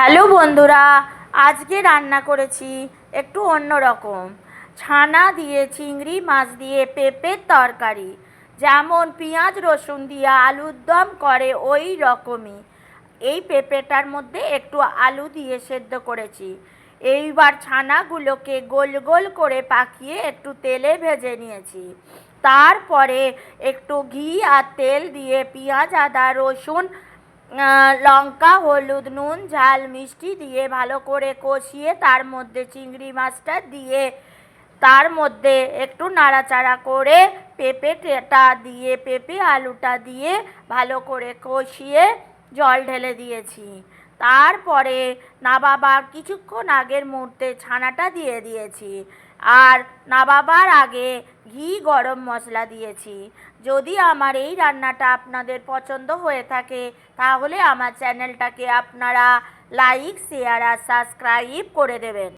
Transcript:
Hello বন্ধুরা, আজকে রান্না করেছি একটু অন্য রকম। ছানা দিয়ে, চিংড়ি মাছ দিয়ে, পেঁপের তরকারি। যেমন পেঁয়াজ, রসুন দিয়ে আলুর দম করে ওই রকমই। এই পেঁপেটার মধ্যে একটু আলু দিয়ে সেদ্ধ করেছি। এইবার ছানাগুলোকে গোল গোল করে পাকিয়ে একটু তেলে ভেজে নিয়েছি। তারপরে একটু ঘি আর তেল দিয়ে পেঁয়াজ, আদা, রসুন লঙ্কা, হলুদ, নুন, ঝাল, মিষ্টি দিয়ে ভালো করে কষিয়ে তার মধ্যে চিংড়ি মাছটা দিয়ে তার মধ্যে একটু নাড়াচাড়া করে পেঁপেটা দিয়ে, পেঁপে আলুটা দিয়ে ভালো করে কষিয়ে জল ঢেলে দিয়েছি। তারপরে না নাবাবার কিছুক্ষণ আগের মুহূর্তে ছানাটা দিয়ে দিয়েছি। আর না বাবার আগে ঘি গরম মশলা দিয়েছি। যদি আমার এই রান্নাটা আপনাদের পছন্দ হয়ে থাকে, তাহলে আমার চ্যানেলটাকে আপনারা লাইক, শেয়ার আর সাবস্ক্রাইব করে দেবেন।